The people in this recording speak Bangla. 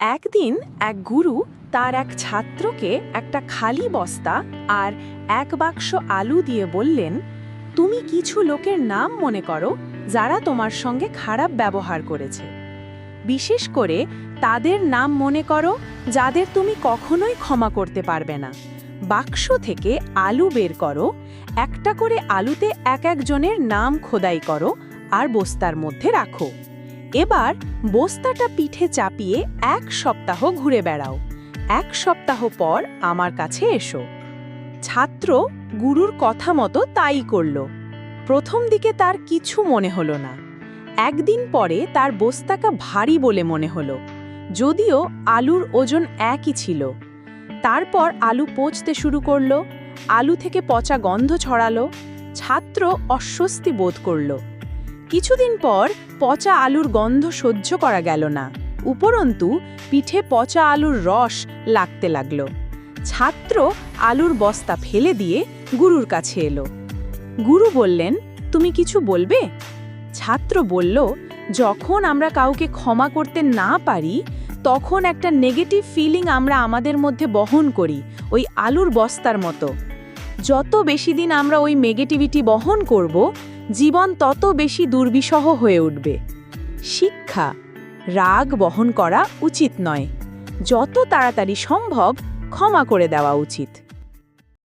একদিন এক গুরু তার এক ছাত্রকে একটা খালি বস্তা আর এক বাক্স আলু দিয়ে বললেন, তুমি কিছু লোকের নাম মনে করো যারা তোমার সঙ্গে খারাপ ব্যবহার করেছে। বিশেষ করে তাদের নাম মনে করো যাদের তুমি কখনোই ক্ষমা করতে পারবে না। বাক্স থেকে আলু বের করো, একটা করে আলুতে এক একজনের নাম খোদাই করো আর বস্তার মধ্যে রাখো। এবার বস্তাটা পিঠে চাপিয়ে এক সপ্তাহ ঘুরে বেড়াও। এক সপ্তাহ পর আমার কাছে এসো। ছাত্র গুরুর কথা মতো তাই করল। প্রথম দিকে তার কিছু মনে হলো না। একদিন পরে তার বস্তাকা ভারী বলে মনে হলো। যদিও আলুর ওজন একই ছিল। তারপর আলু পচতে শুরু করল, আলু থেকে পচা গন্ধ ছড়ালো, ছাত্র অস্বস্তি বোধ করল। কিছুদিন পর পচা আলুর গন্ধ সহ্য করা গেল না। উপরন্তু, পিঠে পচা আলুর রস লাগতে লাগল। ছাত্র আলুর বস্তা ফেলে দিয়ে গুরুর কাছে এলো। গুরু বললেন, তুমি কিছু বলবে? ছাত্র বলল, যখন আমরা কাউকে ক্ষমা করতে না পারি, তখন একটা নেগেটিভ ফিলিং আমরা আমাদের মধ্যে বহন করি, ওই আলুর বস্তার মতো। যত বেশি দিন আমরা ওই নেগেটিভিটি বহন করব জীবন তত বেশি দুর্বিষহ হয়ে উঠবে। শিক্ষা, রাগ বহন করা উচিত নয়। যত তাড়াতাড়ি সম্ভব ক্ষমা করে দেওয়া উচিত।